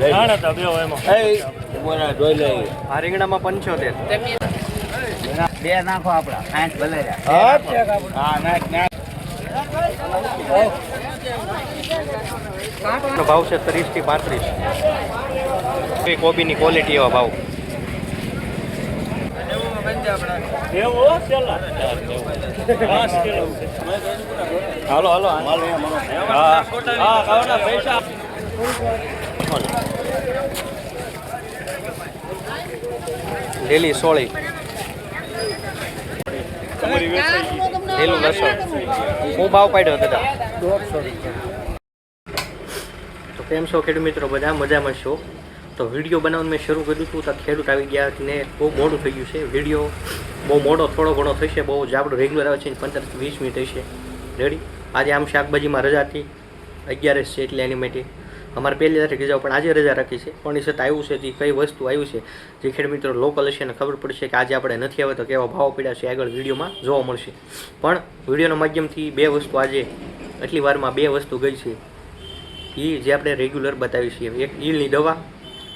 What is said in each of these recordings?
જાણે તા બેવ એમાં આ રીંગણામાં પંચોતેર બે ભલે હા નાખ નાખ ભાવ છે ત્રીસથી પાંત્રીસ. કોબીની ક્વોલિટી એવા ભાવ હાલો હાલો હા હા ખાવાના પૈસા લીલી સોળી. લીલું લસણ. હું ભાવ પાડ્યો દાદા. તો કેમ છો ખેડૂત મિત્રો? બધા મજામાં છો? તો વીડિયો બનાવવાનું મેં શરૂ કર્યું હતું તો ખેડૂત આવી ગયા ને બહુ મોડું થઈ ગયું છે. વીડિયો બહુ મોડો થોડો ઘણો થશે બહુ જાબડો રેગ્યુલર આવે છે પંદરથી વીસ મિનિટ થશે. રેડી આજે આમ શાકભાજીમાં રજા હતી. અગિયારસ છે એટલે એની માટે. અમારે પહેલી તારીખ રજા પણ આજે રજા રાખી છે. પણ એ છતાં આવ્યું છે, જે કઈ વસ્તુ આવ્યું છે, જે ખેડ મિત્રો લોકલ હશે અને ખબર પડશે કે આજે આપણે નથી આવે તો કેવા ભાવ પડ્યા છે આગળ વિડીયોમાં જોવા મળશે. પણ વિડીયોના માધ્યમથી બે વસ્તુ આજે એટલી વારમાં બે વસ્તુ ગઈ છે. એ જે આપણે રેગ્યુલર બતાવી છીએ. એક ઈલની દવા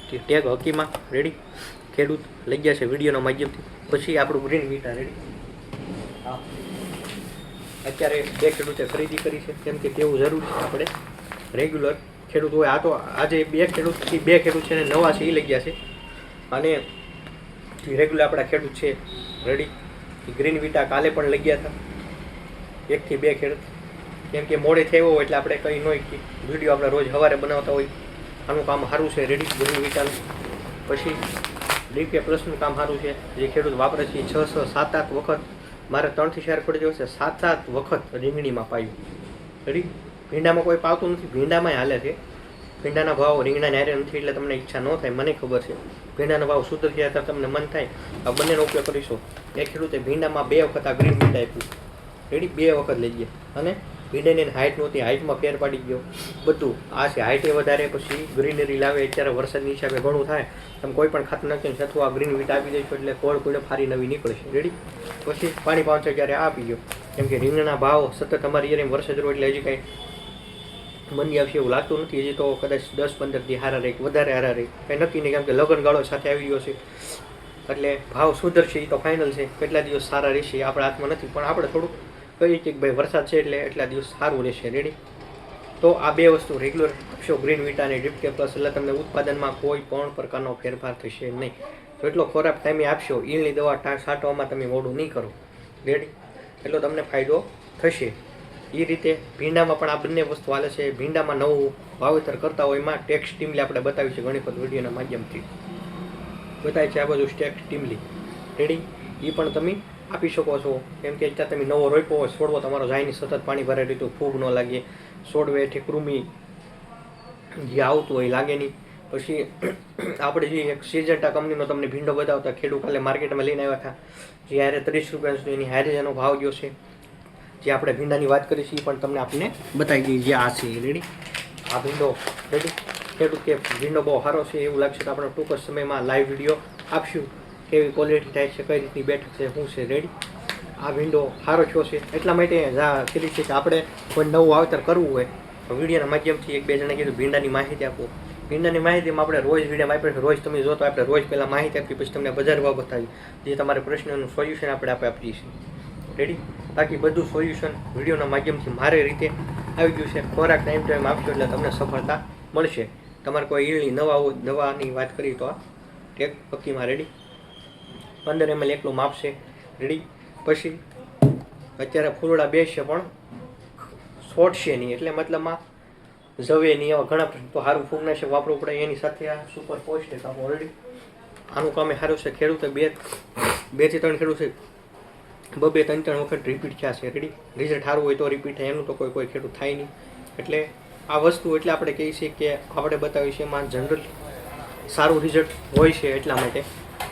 ટેગ હકીમાં રેડી ખેડૂત લઈ ગયા છે વિડીયોના માધ્યમથી. પછી આપણું ગ્રીન મીટા રેડી હા. અત્યારે બે ખેડૂતે ખરીદી કરી છે. કેમ કે તેવું જરૂરી છે આપણે રેગ્યુલર ખેડૂત હોય આ તો આજે બે ખેડૂતથી બે ખેડૂત છે ને નવા છે એ લઈ ગયા છે. અને રેગ્યુલર આપણા ખેડૂત છે રેડી ગ્રીન વિટા કાલે પણ લઈ ગયા હતા. એકથી બે ખેડૂત. કેમ કે મોડે થયો હોય એટલે આપણે કંઈ ન વીડિયો આપણે રોજ સવારે બનાવતા હોય. આનું કામ સારું છે રેડી ગ્રીન વિટાનું પછી ડીકે પ્લસનું કામ સારું છે, જે ખેડૂત વાપરે છે, છ છ, સાત, આઠ વખત. મારે ત્રણથી ચાર પડી છે, સાત સાત વખત રીંગણીમાં પાયું. રેડી ભીંડામાં કોઈ પાવતું નથી, ભીંડામાંય હાલે છે. ભીંડાના ભાવ રીંગણા ન્યારે નથી એટલે તમને ઈચ્છા ન થાય, મને ખબર છે. ભીંડાના ભાવ શુદ્ધ થયા ત્યારે તમને મન થાય. આ બંનેનો ઉપયોગ કરીશું. એ ખેડૂતે ભીંડામાં બે વખત આ ગ્રીન ભીંડા આપ્યું. રેડી બે વખત લઈ ગયા. અને ભીંડાની હાઇટ નહોતી હાઇટમાં ફેર પાડી ગયો. બધું આ છે હાઇટે વધારે, પછી ગ્રીનરી લાવે, અત્યારે વરસાદની હિસાબે ઘણું થાય. તમે કોઈ પણ ખાતર નાખીને અથવા આ ગ્રીન વીટ આપી દઈશું એટલે કોળ કોળે ફારી નવી નીકળશે. રેડી પછી પાણી પાંચસો ત્યારે આપી ગયો. કેમ કે રીંગણના ભાવ સતત અમારી યારે વરસાદ રહ્યો એટલે હજી કાંઈ મંદી આવશે એવું લાગતું નથી. હજી તો કદાચ દસ પંદર દી હારા રહી વધારે હારા રહી. કંઈ નક્કી નહીં કેમ કે લગ્ન ગાળો સાથે આવી ગયો છે. એટલે ભાવ સુધરશે એ તો ફાઇનલ છે. કેટલા દિવસ સારા રહેશે આપણા હાથમાં નથી. પણ આપણે થોડુંક કહીએ કે ભાઈ વરસાદ છે એટલે એટલા દિવસ સારું રહેશે. રેડી તો આ બે વસ્તુ રેગ્યુલર આપશો. ગ્રીન વિટા અને ડિપ્ટે પ્લસ એટલે તમને ઉત્પાદનમાં કોઈ પણ પ્રકારનો ફેરફાર થશે નહીં. તો એટલો ખોરાક ટાઈમે આપશો, ઈલની દવા છાંટવામાં તમે મોડું નહીં કરો. રેડી એટલો તમને ફાયદો થશે. એ રીતે ભીંડામાં પણ આ બંને વસ્તુ હાલે છે. ભીંડામાં નવું વાવેતર કરતા હોય એમાં ટેક્સ ટીમલી આપણે બતાવી છે ઘણી વિડીયોના માધ્યમથી. બતાવે છે આ બધું ટેક્સ ટીમલી. રેડી એ પણ તમે આપી શકો છો. કેમ કે ત્યાં તમે નવો રોપ્યો હોય, છોડવો, તમારો જાયની સતત પાણી ભરાઈ રહ્યું ફૂગ ન લાગે, છોડવે એઠે કૃમિ જે આવતું હોય લાગે નહીં. પછી આપણે જે એક સિજન્ટા કંપનીનો તમને ભીંડો બતાવતા, ખેડૂત કાલે માર્કેટમાં લઈને આવ્યા હતા, જે હારે ત્રીસ રૂપિયા સુધી એની હારે જેનો ભાવ ગયો છે. જે આપણે ભીંડાની વાત કરી છીએ પણ તમને આપણે બતાવી દઈએ જે આ છે. રેડી આ ભીંડો રેડી ખેડૂત કે ભીંડો બહુ સારો છે એવું લાગશે તો આપણે ટૂંક જ સમયમાં લાઈવ વીડિયો આપશું. કેવી ક્વોલિટી થાય છે કઈ રીતની બેઠક છે શું છે રેડી આ વિન્ડો સારો થયો છે. એટલા માટે કીધી છે કે આપણે કોઈ નવું વાવેતર કરવું હોય તો વિડીયોના માધ્યમથી એક બે જણા કીધું ભીંડાની માહિતી આપો. ભીંડાની માહિતીમાં આપણે રોજ વિડીયોમાં આપણે રોજ તમે જો તો આપણે રોજ પહેલાં માહિતી આપી પછી તમને બજાર ભાવ બતાવી જે તમારે પ્રશ્નનું સોલ્યુશન આપણે આપણે આપીએ છીએ. રેડી બાકી બધું સોલ્યુશન વિડીયોના માધ્યમથી મારે રીતે આવી ગયું છે. ખોરાક ટાઈમ ટાઈમ આપશો એટલે તમને સફળતા મળશે. તમારે કોઈ ઈળની નવા દવાની વાત કરી તો આ ટેક પક્કીમાં રેડી પંદર એમએલ એકલું માપશે. રેડી પછી અત્યારે ફૂલડા બેસશે પણ છોડશે નહીં. એટલે મતલબમાં જવે નહીં એવા ઘણા તો સારું ફૂગનાશક વાપરવું પડે. એની સાથે આ સુપર પોસ્ટેક આપો. ઓલરેડી આનું કામે સારું છે. ખેડૂતે બે બેથી ત્રણ ખેડૂત છે બબે ત્રણ ત્રણ વખત રિપીટ થયા છે રેડી રિઝલ્ટ સારું હોય તો રિપીટ થાય એનું તો કોઈ કોઈ ખેડૂત થાય નહીં. એટલે આ વસ્તુ એટલે આપણે કહીએ છીએ કે આપણે બતાવીએ છીએ એમાં જનરલ સારું રિઝલ્ટ હોય છે એટલા માટે.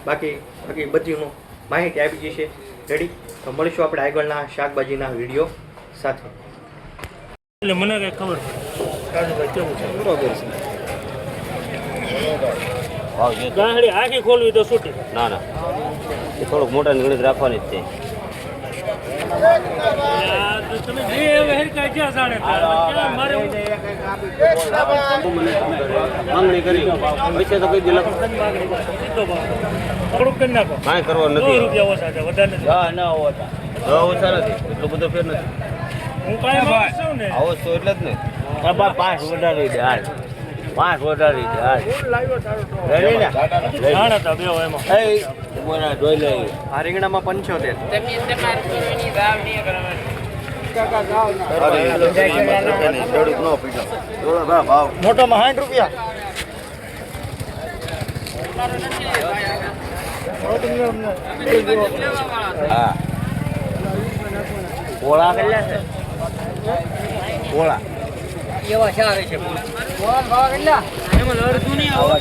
બાકી બાકી બધીનું માહિતી આપી ગઈ છે રેડી તો મળીશું આપણે આગળના શાકભાજીના વીડિયો સાથે. એટલે મને કંઈ ખબર રાજુભાઈ કેવું છે? બરોબર છે. ગાંહડી આખી ખોલવી તો છૂટી. ના ના. એ થોડુંક મોટા ગણિત રાખવાની જ છે. માંગણી કરી. તો કઈ દિલા થોડુંક કરી નાખો. કાંઈ કરવા નથી. રૂપિયા ઓછા છે વધારે હા ના હોતા હા ઓછા નથી. એટલો બધો ફેર નથી. હું કાંઈ માણસ ને? આવો તો એટલે જ ને. હા પાંચ વધારી દે હાલ. પાંચ વધારી દે હાલ. રેડી ને? જાણ હતા બે એમાં. બોલા જોઈ લે. આ રીંગણામાં પંચોતેર. નો. પીટો. ભાવ. મોટામાં સાઠ રૂપિયા. હા. પોળા કેટલા છે? પોળા. એવા ચાર છે. કોણ ભાવ કેટલા? એમાં અડધું નહીં આવે.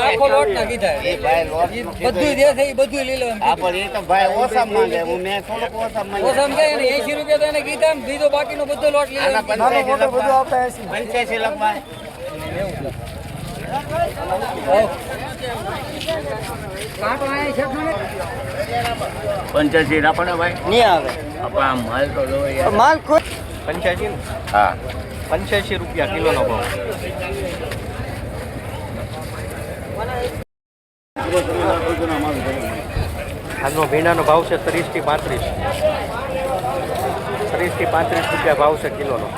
આખો લોટ ના કીધા એ ભાઈ લોટ બધું જે છે એ બધું લઈ લો હા પણ એ તો ભાઈ ઓછા માંગે. હું મેં થોડોક ઓછા માંગે. ઓછામાં કઈ એને એસી રૂપિયા તો એને કીધા ને બીજો બાકીનો બધો લોટ લઈ. પંચ્યાસી રાખો ભાઈ. નહીં આવે. આપણે માલ તો લો માલ ખુદ પંચ્યાસી હા. પંચ્યાસી રૂપિયા કિલોનો ભાવ. આજનો ભીંડાનો ભાવ છે ત્રીસથી પાંત્રીસ. ત્રીસથી પાંત્રીસ રૂપિયા ભાવ છે કિલોનો.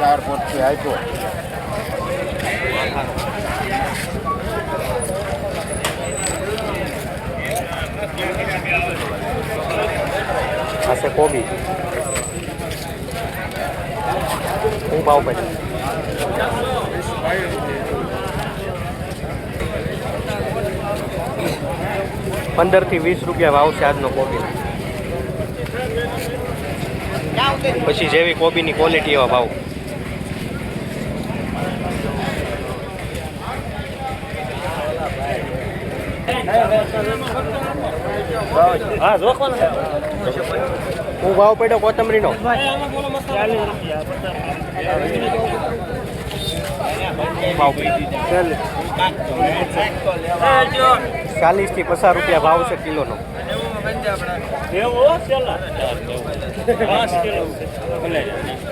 ચાર પોટથી આપ્યો. આ છે કોબી. હું ભાવ પછી પંદરથી વીસ રૂપિયા ભાવ આજનો કોબી. પછી જેવી કોબીની ક્વોલિટી એવા ભાવ. હા ને ભાવ પડ્યો ચાલીસ રૂપિયા ભાવ ચાલીસથી પચાસ રૂપિયા ભાવ છે કિલોનો.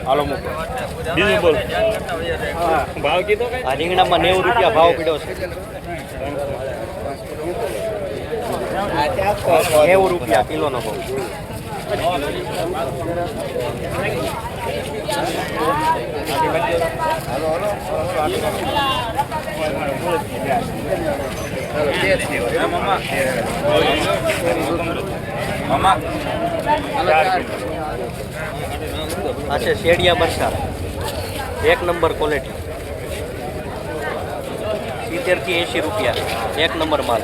હાલો મૂકો. બીજું બોલ. ભાવ કીધો આ રીંગણામાં નેવું રૂપિયા ભાવ પડ્યો છે. નેવું રૂપિયા કિલોનો ભાવ. આ છે શેડિયા મરચા એક નંબર ક્વોલિટી સિત્તેરથી એંશી રૂપિયા. એક નંબર માલ.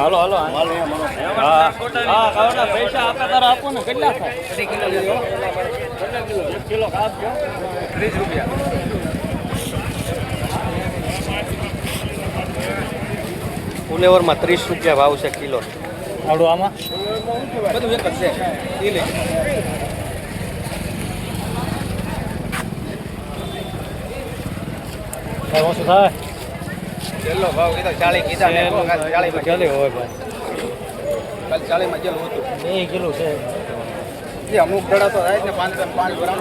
હાલો હાલો હા. હા કાવડા પૈસા આપે તારે આપો ને કેટલા થાય એક કિલો આપજો ત્રીસ રૂપિયા. ઉનેવરમાં ત્રીસ રૂપિયા ભાવ છે કિલો. આવડું આમાં? બધું એક જ છે. એ લઈ. કઈ થાય? છેલ્લો ભાવ કીધો ચાલી કીધા મેં ચાલી માં ચાલી હોય ભાઈ. ચાલી માં જેલું હતું. બે કિલો છે. એ અમુક દડા તો થાય ને પાંચ પાંચ ગ્રામ.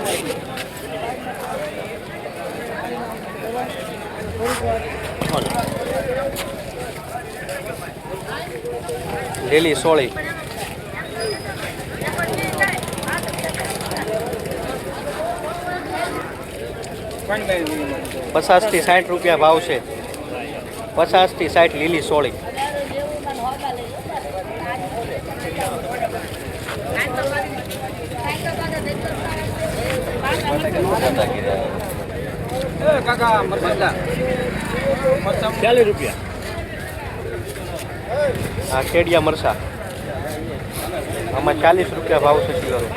લીલી સોળી. પચાસથી સાઠ રૂપિયા ભાવ છે. પચાસથી સાઠ લીલી સોળી. ચાલીસ રૂપિયા. હા કેડિયા મરસા. આમાં ચાલીસ રૂપિયા ભાવ છે કિલોનો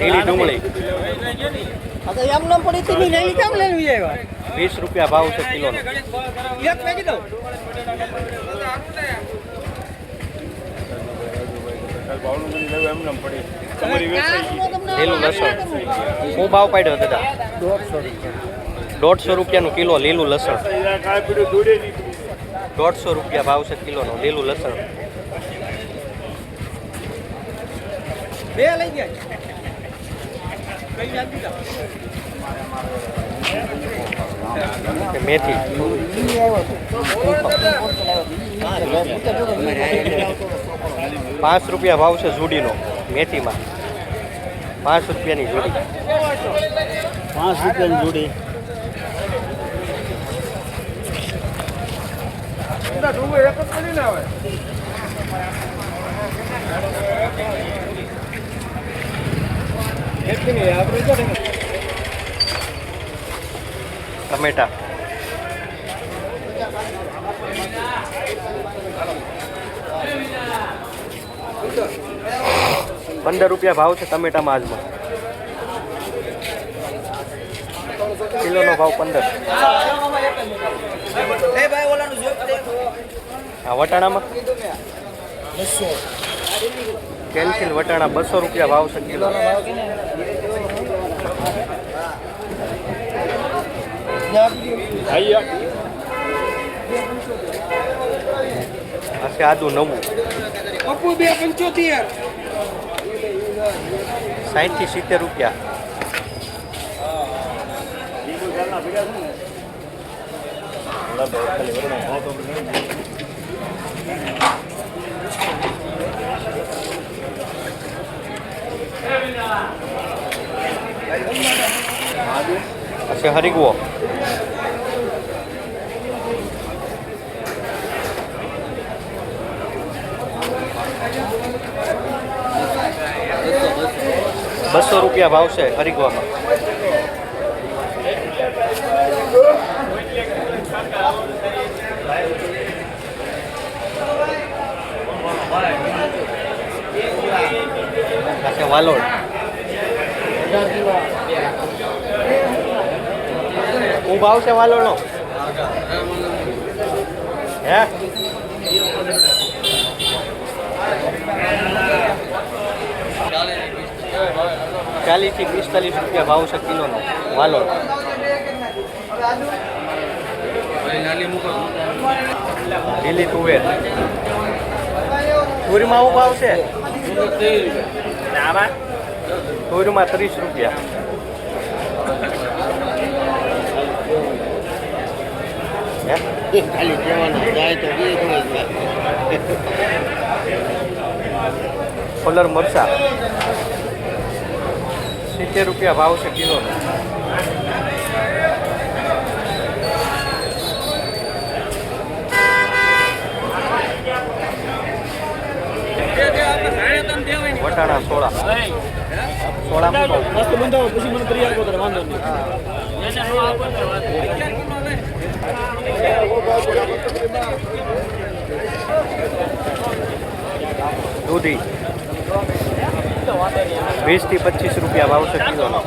લીલી ડુંગળી એમ નામ પડી હતી લેલી કેમ લેવી આવ્યા? વીસ રૂપિયા ભાવ છે કિલોનો એક લીલું લસણ. શું ભાવ પાડ્યો દાદા? દોઢસો રૂપિયાનું કિલો લીલું લસણ. દોઢસો રૂપિયા ભાવ છે કિલોનો લીલું લસણ. બે લઈ ગયા. મેથી. પાંચ રૂપિયા ભાવ છે જુડીનો મેથીમાં. પાંચ રૂપિયાની જોડી પાંચ રૂપિયાની જોડી ટમેટા. પંદર રૂપિયા ભાવ છે ટમેટામાં આજમાં કિલોનો ભાવ પંદર. આ વટાણામાં? કેન્સિલ વટાણા બસો રૂપિયા ભાવ છે કિલો. છે આદુ નવું પપ્પુ થી સિત્તેર રૂપિયા. આ છે હરિગવો બસો રૂપિયા ભાવ છે હરિગવામાં વાલોડ. હું ભાવ છે વાલોડનો હે? ચાલીસથી પિસ્તાલીસ રૂપિયા ભાવ છે કિલોનો વાલોડ. લીલી તુવેર પૂરીમાં શું ભાવ છે તુરમાં ત્રીસ રૂપિયા ખાલી કહેવાનું જાય તો કલર મરસા સિત્તેર રૂપિયા ભાવ છે કિલોનો વટાણા સોળા સોળા મસ્ત બંધાવો પછી મને તરી આપો વાંધો નહીં. દૂધી. વીસથી પચીસ રૂપિયા ભાવ છે કિલોનો.